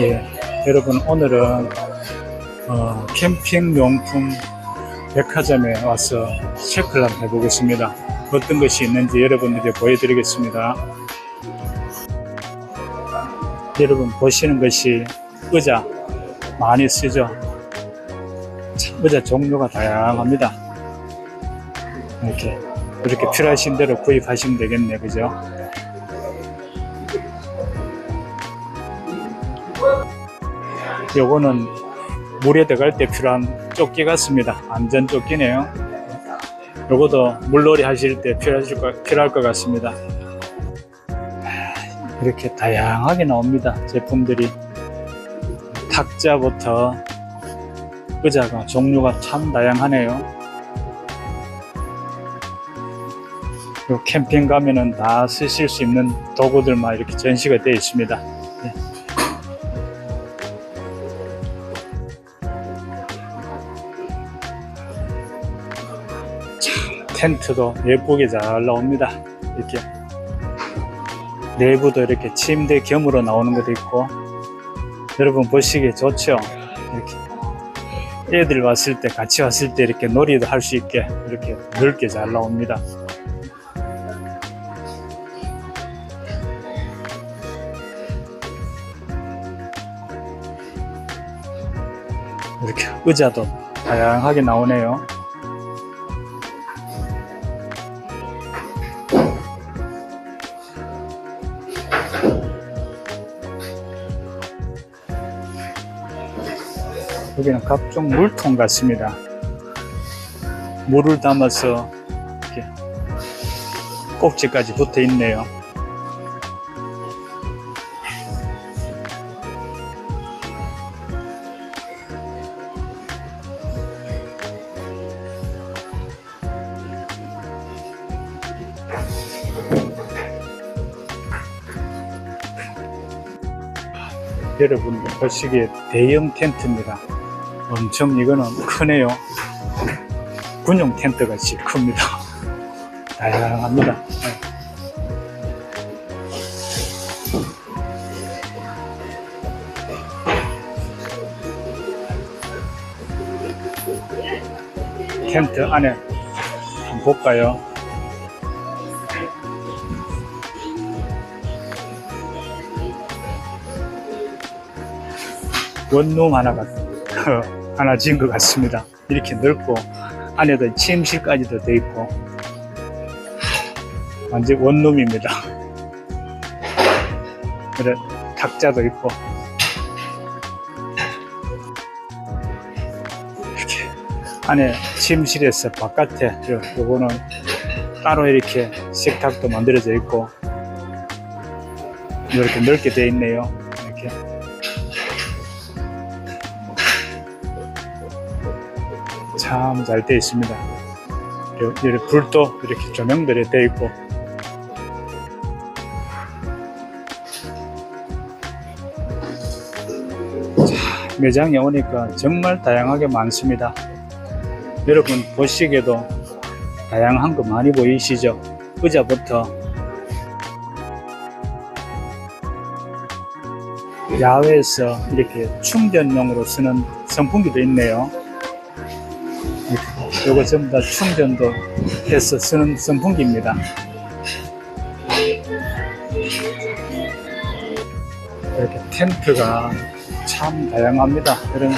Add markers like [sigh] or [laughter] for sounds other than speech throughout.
예, 여러분 오늘은 어, 캠핑 용품 백화점에 와서 체크를 한번 해보겠습니다. 어떤 것이 있는지 여러분들께 보여드리겠습니다. 여러분 보시는 것이 의자 많이 쓰죠. 참 의자 종류가 다양합니다. 이렇게 이렇게 필요하신 대로 구입하시면 되겠네, 그죠? 요거는 물에 들어갈 때 필요한 조끼 같습니다. 안전 조끼네요. 요것도 물놀이 하실 때 필요할 것 같습니다. 이렇게 다양하게 나옵니다. 제품들이. 탁자부터 의자가 종류가 참 다양하네요. 요 캠핑 가면은 다 쓰실 수 있는 도구들만 이렇게 전시가 되어 있습니다. 텐트도 예쁘게 잘 나옵니다. 이렇게 내부도 이렇게 침대 겸으로 나오는 것도 있고 여러분 보시기에 좋죠? 이렇게 애들 왔을 때 같이 왔을 때 이렇게 놀이도 할 수 있게 이렇게 넓게 잘 나옵니다. 이렇게 의자도 다양하게 나오네요. 여기는 각종 물통 같습니다. 물을 담아서 이렇게 꼭지까지 붙어 있네요. 여러분들 보시기에 대형 텐트입니다. 엄청 이거는 크네요. 군용 텐트 같이 큽니다. 다양합니다. 텐트 안에 한번 볼까요? 원룸 하나가 [laughs] 하나 지은 것 같습니다. 이렇게 넓고 안에도 침실까지도 돼 있고 완전 원룸입니다. 그래 탁자도 있고 이렇게 안에 침실에서 바깥에 요- 요거는 따로 이렇게 식탁도 만들어져 있고 이렇게 넓게 돼 있네요. 참 잘 되어 있습니다. 요- 이렇게 불도 이렇게 조명들이 되어 있고 자, 매장에 오니까 정말 다양하게 많습니다. 여러분 보시기에도 다양한 거 많이 보이시죠? 의자부터 야외에서 이렇게 충전용으로 쓰는 선풍기도 있네요. 요거 전부 다 충전도 해서 쓰는 선풍기입니다. 이렇게 텐트가 참 다양합니다. 이런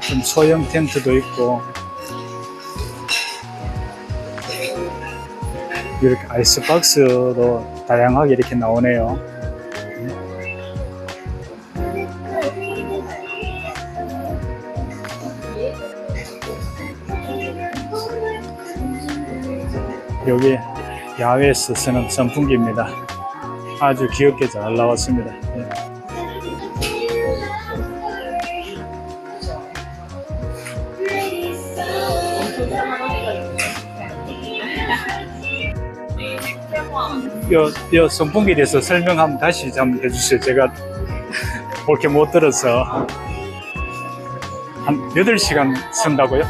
좀 소형 텐트도 있고 이렇게 아이스박스도 다양하게 이렇게 나오네요. 여기 야외에서 쓰는 선풍기입니다. 아주 귀엽게 잘 나왔습니다. 예. 요, 요 선풍기에 대해서 설명 한번 다시 좀 해주세요. 제가 [laughs] 그렇게 못 들어서 한 8시간 쓴다고요?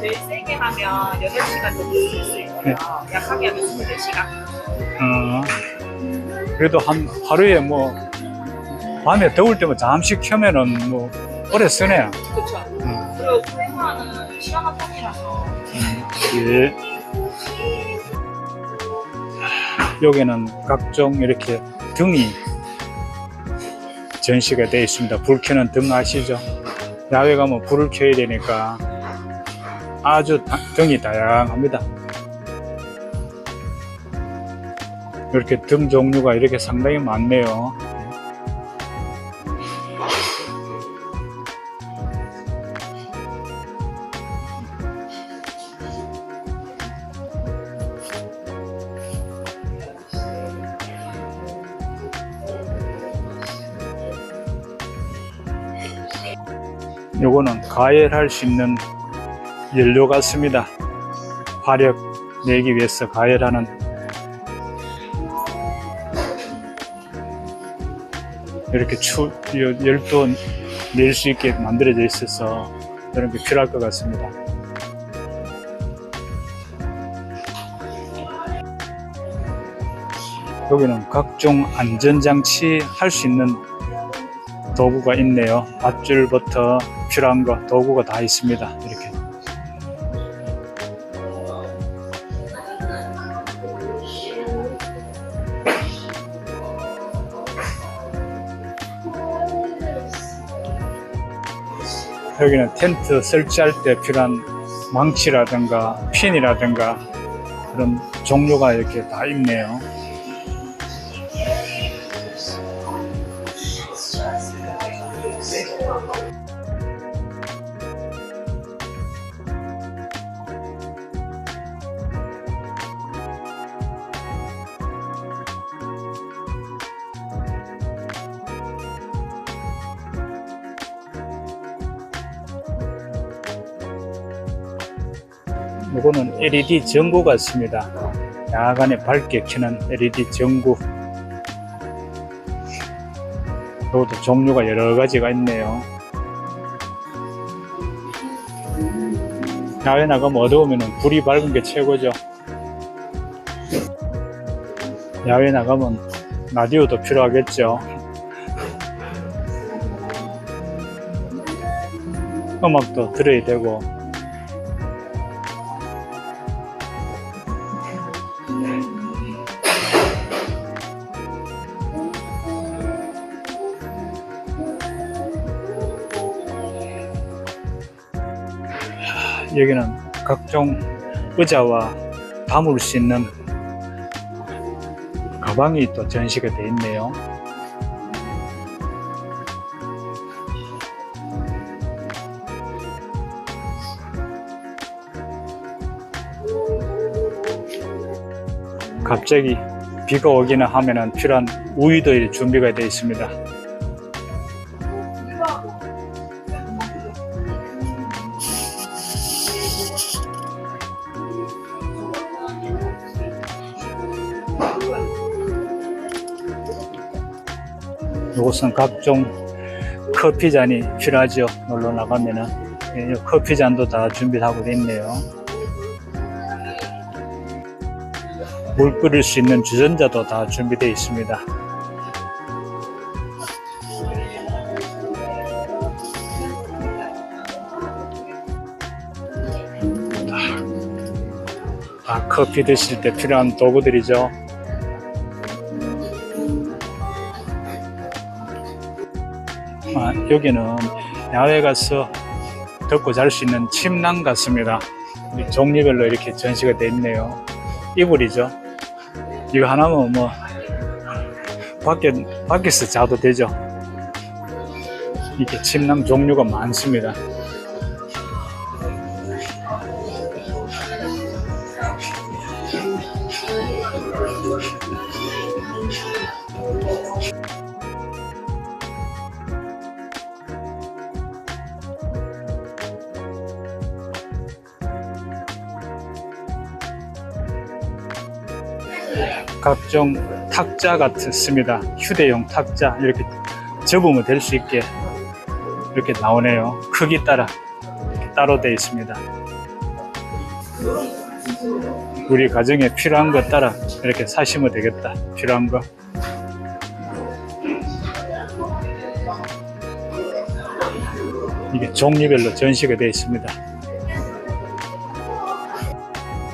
제일 세게 하면 8시간 정도 쓸수 있고요. 네. 약하게 하면 24시간. 어, 그래도 한 하루에 뭐 밤에 더울 때면 잠시 켜면은 뭐 오래 쓰네요. 그쵸. 음, 그리고 프레마는 시원한 편이라서. 예. 여기는 각종 이렇게 등이 전시가 되어 있습니다. 불 켜는 등 아시죠? 야외 가면 불을 켜야 되니까 아주 다- 등이 다양합니다. 이렇게 등 종류가 이렇게 상당히 많네요. 요거는 가열할 수 있는 연료 같습니다. 화력 내기 위해서 가열하는 이렇게 추, 요- 열도 낼 수 있게 만들어져 있어서 이런 게 필요할 것 같습니다. 여기는 각종 안전장치 할 수 있는 도구가 있네요. 밧줄부터 필요한 거 도구가 다 있습니다. 여기는 텐트 설치할 때 필요한 망치라든가 핀이라든가 그런 종류가 이렇게 다 있네요. 이거는 LED 전구 같습니다. 야간에 밝게 켜는 LED 전구. 이것도 종류가 여러 가지가 있네요. 야외 나가면 어두우면 불이 밝은 게 최고죠. 야외 나가면 라디오도 필요하겠죠. 음악도 들어야 되고 여기는 각종 의자와 담을 수 있는 가방이 또 전시가 되어 있네요. 갑자기 비가 오기는 하면은 필요한 우유도 준비가 되어 있습니다. 이것은 각종 커피 잔이 필요하죠. 놀러 나가면은 예, 이 커피 잔도 다 준비하고 있네요. 물 끓일 수 있는 주전자도 다 준비되어 있습니다. 다 커피 드실 때 필요한 도구들이죠. 아, 여기는 야외 가서 덮고 잘 수 있는 침낭 같습니다. 이 종류별로 이렇게 전시가 되어 있네요. 이불이죠. 이거 하나면 뭐 밖에 밖에서 자도 되죠. 이게 침낭 종류가 많습니다. 각종 탁자 같습니다. 휴대용 탁자 이렇게 접으면 될 수 있게 이렇게 나오네요. 크기 따라 따로 되어 있습니다. 우리 가정에 필요한 것 따라 이렇게 사시면 되겠다. 필요한 거. 이게 종류별로 전시가 되어 있습니다.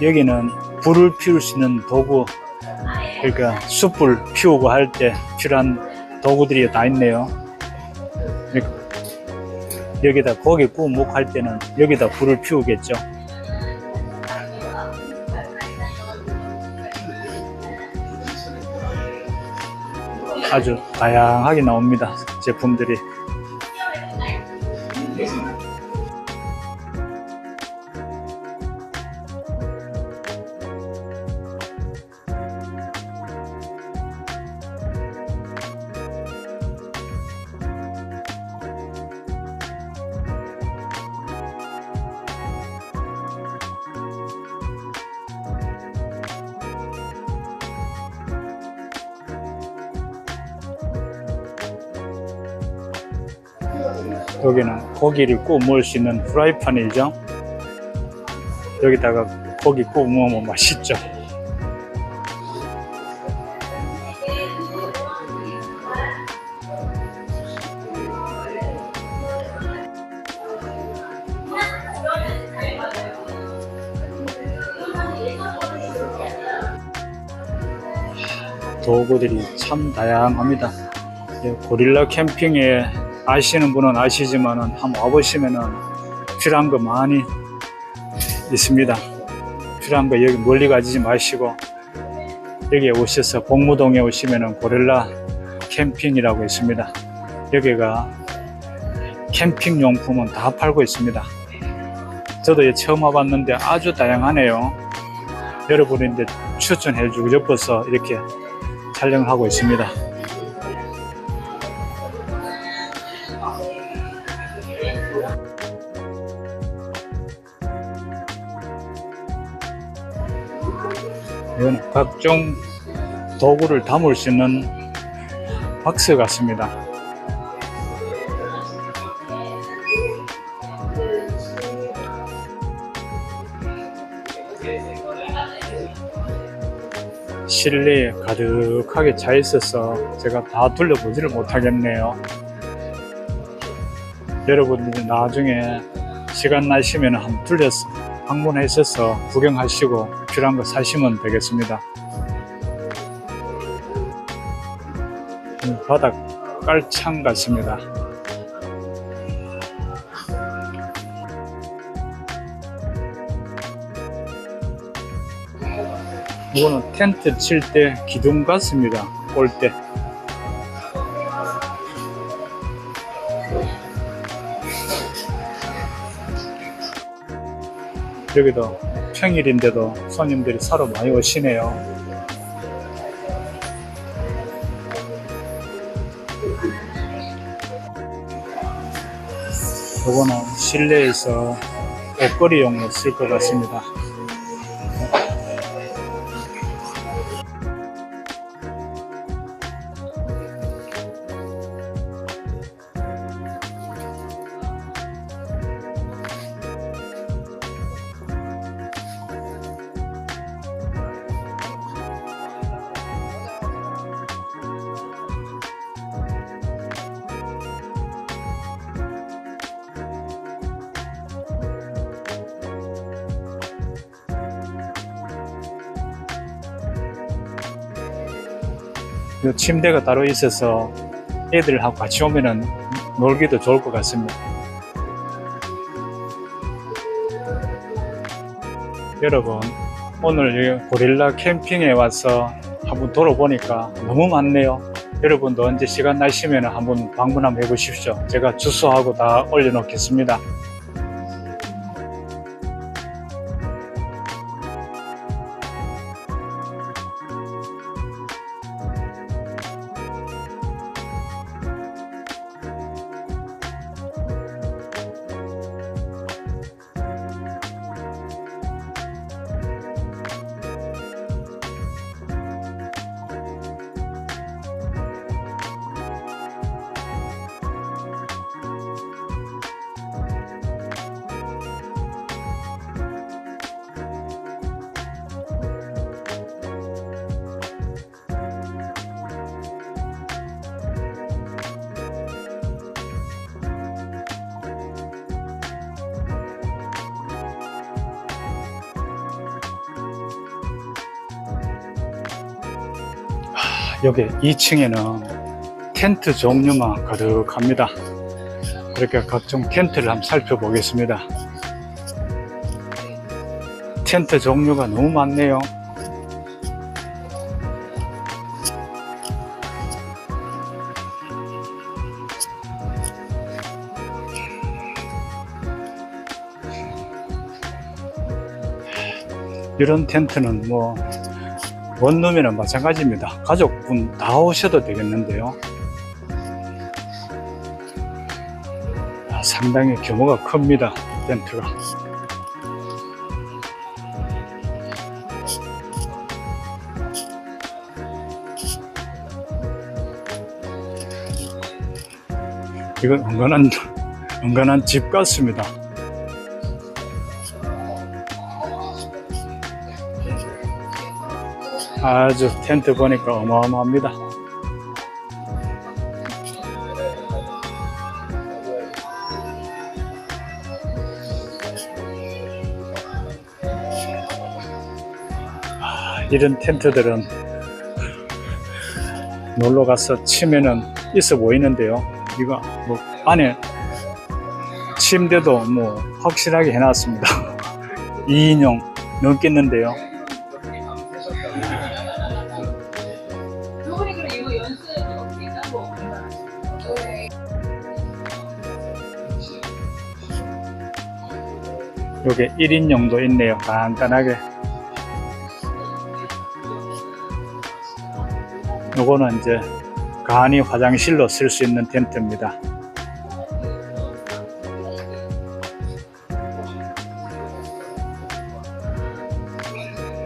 여기는 불을 피울 수 있는 도구, 그러니까 숯불 피우고 할 때 필요한 도구들이 다 있네요. 그러니까 여기다 고기 구워 먹고 할 때는 여기다 불을 피우겠죠. 아주 다양하게 나옵니다. 제품들이. 여기는 고기를 구워 먹을 수 있는 프라이팬이죠. 여기다가 고기 구워 먹으면 맛있죠. 도구들이 참 다양합니다. 예, 고릴라 캠핑에 아시는 분은 아시지만은 한번 와보시면은 필요한 거 많이 있습니다. 필요한 거 여기 멀리 가지지 마시고 여기에 오셔서 복무동에 오시면은 고릴라 캠핑이라고 있습니다. 여기가 캠핑 용품은 다 팔고 있습니다. 저도 예, 처음 와봤는데 아주 다양하네요. 여러분이 이제 추천해 주고 싶어서 이렇게 촬영을 하고 있습니다. 각종 도구를 담을 수 있는 박스 같습니다. 실내에 가득하게 차 있어서 제가 다 둘러보지를 못하겠네요. 여러분들이 나중에 시간 나시면 한번 둘러서 방문하셔서 구경하시고 필요한 거 사시면 되겠습니다. 음, 바닥 깔창 같습니다. 이거는 텐트 칠 때 기둥 같습니다. 올 때. 여기도 평일인데도 손님들이 사러 많이 오시네요. 요거는 실내에서 옷걸이용으로 쓸 것 같습니다. 침대가 따로 있어서 애들하고 같이 오면은 놀기도 좋을 것 같습니다. 여러분, 오늘 이 고릴라 캠핑에 와서 한번 돌아보니까 너무 많네요. 여러분도 언제 시간 나시면 한번 방문 한번 해보십시오. 제가 주소하고 다 올려놓겠습니다. 여기 2층에는 텐트 종류만 가득합니다. 이렇게 각종 텐트를 한번 살펴보겠습니다. 텐트 종류가 너무 많네요. 이런 텐트는 뭐 원룸이나 마찬가지입니다. 가족분 다 오셔도 되겠는데요. 아, 상당히 규모가 큽니다. 텐트가. 이건 은근한, 은근한 집 같습니다. 아주 텐트 보니까 어마어마합니다. 아, 이런 텐트들은 놀러 가서 치면은 있어 보이는데요. 이거 뭐 안에 침대도 뭐 확실하게 해놨습니다. [laughs] 2인용 넘겠는데요. 요게 1인용도 있네요. 간단하게. 요거는 이제 간이 화장실로 쓸 수 있는 텐트입니다.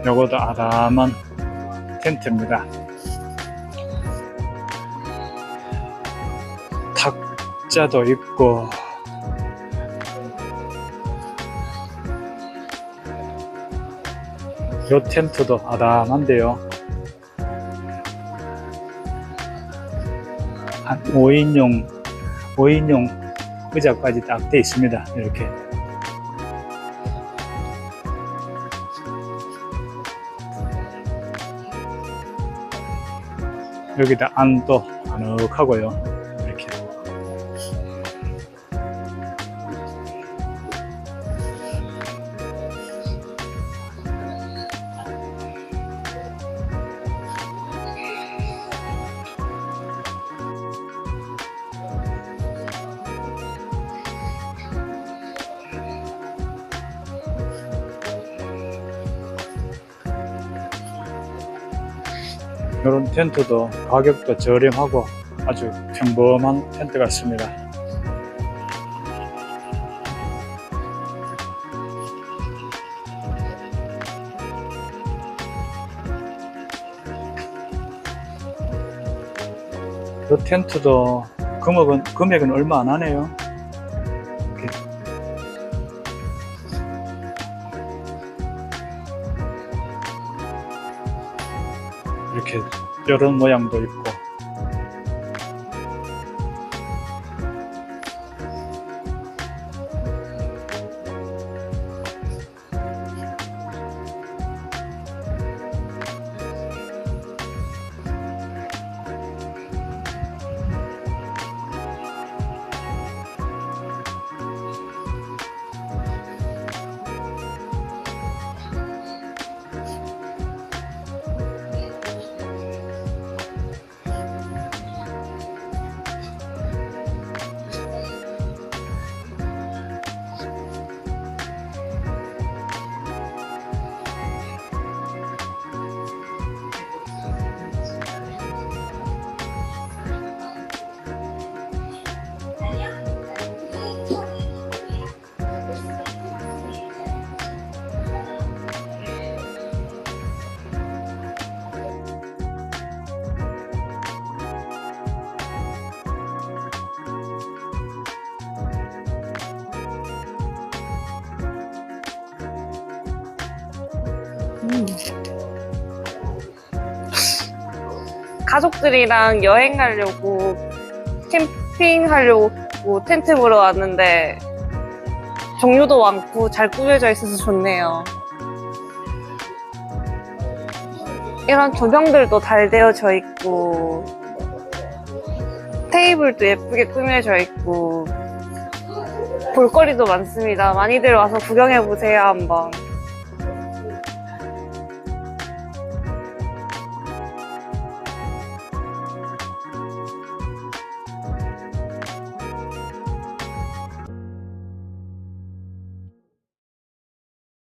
요것도 아담한 텐트입니다. 탁자도 있고 요 텐트도 아담한데요. 한 5인용, 5인용 의자까지 딱 돼 있습니다. 이렇게. 여기다 안도 아늑하고요. 이런 텐트도 가격도 저렴하고 아주 평범한 텐트 같습니다. 이 텐트도 금액은, 금액은 얼마 안 하네요. 이렇게 이런 모양도 있고 가족들이랑 여행 가려고 캠핑 하려고 텐트 보러 왔는데 종류도 많고 잘 꾸며져 있어서 좋네요. 이런 조명들도 잘 되어져 있고 테이블도 예쁘게 꾸며져 있고 볼거리도 많습니다. 많이들 와서 구경해 보세요 한번.